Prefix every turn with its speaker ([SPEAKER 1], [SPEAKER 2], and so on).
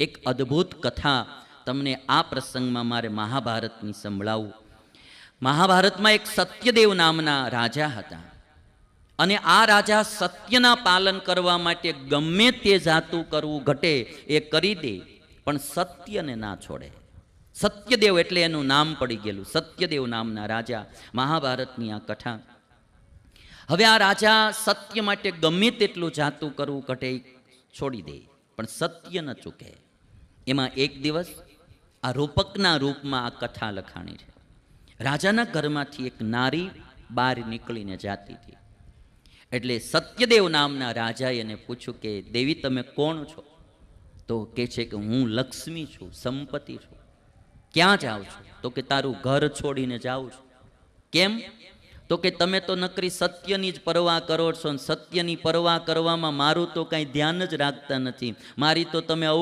[SPEAKER 1] એક અદ્ભુત કથા તમને આ પ્રસંગમાં મારે મહાભારતની સંભળાવું. મહાભારતમાં એક સત્યદેવ નામના રાજા હતા. અને આ રાજા સત્યના પાલન કરવા માટે ગમે તે જાતું કરવું ઘટે એ કરી દે, પણ સત્યને ના છોડે. સત્યદેવ એટલે એનું નામ પડી ગયેલું, સત્યદેવ નામના રાજા. મહાભારતની આ કથા. હવે આ રાજા સત્ય માટે ગમે તેટલું જાતું કરવું ઘટે છોડી દે. પણ સત્ય ન ચૂકે. એમાં એક દિવસ આ રૂપકના રૂપમાં આ કથા લખાણી છે. રાજાના ઘરમાંથી એક નારી બહાર નીકળીને જાતી હતી. એટલે સત્યદેવ નામના રાજાએ એને પૂછ્યું કે, દેવી, તમે કોણ છો? તો કે છે કે, હું લક્ષ્મી છું, સંપત્તિ છું. ક્યાં જાઉં છું? તો કે, તારું ઘર છોડીને જાઉં છું. કેમ? તો કે તમે તો નકરી સત્યની જ પરવા કરો છો સત્યની પરવા કરવામાં મારું તો કાંઈ ધ્યાન જ રાખતા નથી. મારી તો તમે